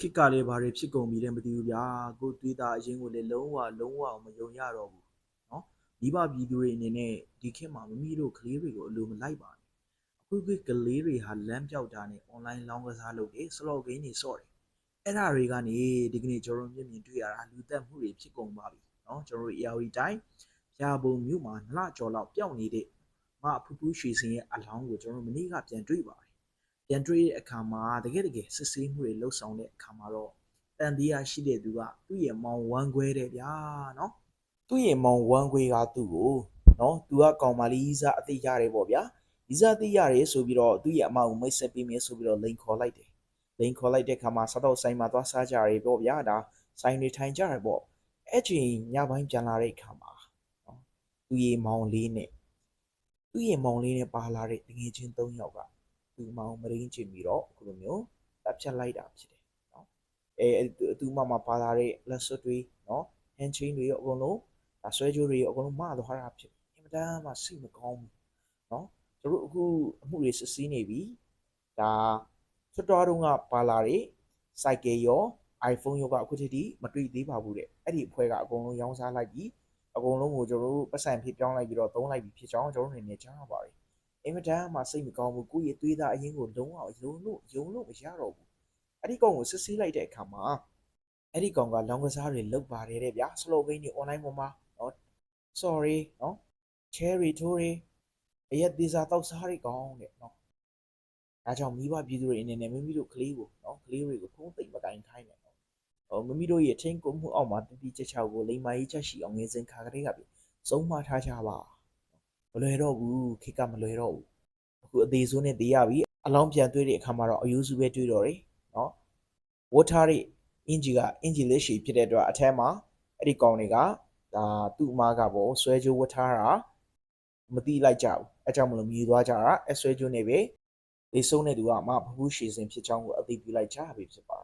ခစ်ကလည်းဘာတွေဖြစ်ကုန်ပြီလဲမသိဘူးဗျာကိုသွေးသားအရင်ကိုလည်းလုံးဝလုံးဝမယုံရတော့ဘူးနော်မိဘပြည်သူတွေအနေနဲ့ဒီခေတ်မှာမမီတို့ကလေးတွေကိုအလိုမလိုက်ပါနဲ့အခုခေတ်ကလေးတွေဟာလမ်းပြောက်တာနဲ့ online လောင်းကစားလုပ်တယ် slot game တွေဆော့တယ်အဲ့ဒါတွေကနေဒီကနေ့ကျွန်တော်တို့မျက်မြင်တွေ့ရတာလူသက်မှုတွေဖြစ်ကုန်ပါပြီနော်ကျွန်တော်တို့ ARD တိုင်းဖြာပုံမြို့မှာနှစ်လကျော်လောက်ပျောက်နေတဲ့မဖူးဖူးရွှေစင်ရဲ့အလောင်းကိုကျွန်တော်တို့မနေ့ကပြန်တွေ့ပါတယ် ပြန်တွေ့တဲ့အခါမှာတကယ်တကယ်စစ်ဆေးမှုတွေလှုပ်ဆောင်တဲ့အခါမှာတော့တန်တရားရှိတဲ့သူကသူ့ရဲ့မောင်ဝမ်းခွဲတယ်ဗျာနော်သူ့ရဲ့မောင်ဝမ်းခွဲကသူ့ကိုနော်သူကကောင်မလေးစားအသိရတယ်ပေါ့ဗျာဒီစားအသိရတယ်ဆိုပြီးတော့သူ့ရဲ့အမကိုမိတ်ဆက်ပေးမယ်ဆိုပြီးတော့လိန်ခေါ်လိုက်တယ်လိန်ခေါ်လိုက်တဲ့အခါမှာစားတော့ဆိုင်မှာသွားစားကြရတယ်ပေါ့ဗျာဒါဆိုင်တွေထိုင်ကြတယ်ပေါ့အဲ့ချိန်ညပိုင်းပြန်လာတဲ့အခါမှာနော်သူ့ရဲ့မောင်လေးနဲ့သူ့ရဲ့မောင်လေးနဲ့ပါလာတဲ့တငယ်ချင်း၃ယောက်က သူ့မောင်မရင်းချင်ပြီးတော့အခုလိုမျိုးတပ်ဖြတ်လိုက်တာဖြစ်တယ်နော်အဲအဲသူ့မမပါလာတဲ့လက်စွပ်တွေနော်ဟန်ချင်းတွေရောအကုန်လုံးဒါဆွဲကြိုးတွေရောအကုန်လုံးမသွားတာဖြစ်တယ်အင်မတန်မှစိတ်မကောင်းဘူးနော်တို့တို့အခုအမှုတွေစစ်ဆေးနေပြီဒါဆွတ်တော်တုံးကပါလာတဲ့စိုက်ကယ်ရော iPhone ရောကအခုထိထိမတွေ့သေးပါဘူးတဲ့အဲ့ဒီအဖွဲ့ကအကုန်လုံးရောင်းစားလိုက်ပြီးအကုန်လုံးကိုကျွန်တော်တို့ပတ်စံဖြစ်ပြောင်းလိုက်ပြီးတော့သုံးလိုက်ပြီးဖြစ်ကြောင်းကျွန်တော်တို့အနေနဲ့ကြားရပါတယ် အင်မတန်မှစိတ်မကောင်းဘူးကိုယ့်ရဲ့သွေးသားအရင်ကိုလုံးဝယုံလို့ယုံလို့မရတော့ဘူးအဲ့ဒီကောင်ကိုစစ်ဆေးလိုက်တဲ့အခါမှာအဲ့ဒီကောင်ကလောင်းကစားတွေလုတ်ပါတယ်တဲ့ဗျာစလိုဂိမ်းတွေ online ပေါ်မှာနော် sorry နော် cherry ထိုးတွေအရက်သေးစားတောက်စားတွေကောင်းတဲ့နော်ဒါကြောင့်မိဘပြည်သူတွေအနေနဲ့မိမိတို့ကလေးကိုနော်ကလေးတွေကိုဖုံးသိမ့်မကင်ခိုင်းတယ်နော်ဟိုမိမိတို့ရဲ့ထင်းကုန်မှုအောက်မှာတတိချက်ချောက်ကိုလိမ္မာရေးချက်ရှိအောင်ငွေစင်ခါကလေးကပြီစုံမထားကြပါ မလွယ်တော့ဘူးခေတ်ကမလွယ်တော့ဘူးအခုအသေးဆိုးနဲ့တေးရပြီအလောင်းပြန်တွေ့တဲ့အခါမှာတော့အယူစုပဲတွေ့တော့တယ်နော်ဝတ်ထားတဲ့အင်ဂျီကအင်ဂျီလေးရှည်ဖြစ်တဲ့အတွက်အထက်မှာအဲ့ဒီကောင်တွေကဒါသူ့အမားကပေါ့ဆွဲကြိုးဝတ်ထားတာမတိလိုက်ကြဘူးအဲကြောင့်မလို့မြည်သွားကြတာအဲဆွဲကြိုးနေပဲလေဆုံးတဲ့သူကအမဖဖူးရှည်စင်ဖြစ်ချောင်းကိုအသိပြုလိုက်ကြပြီဖြစ်ပါ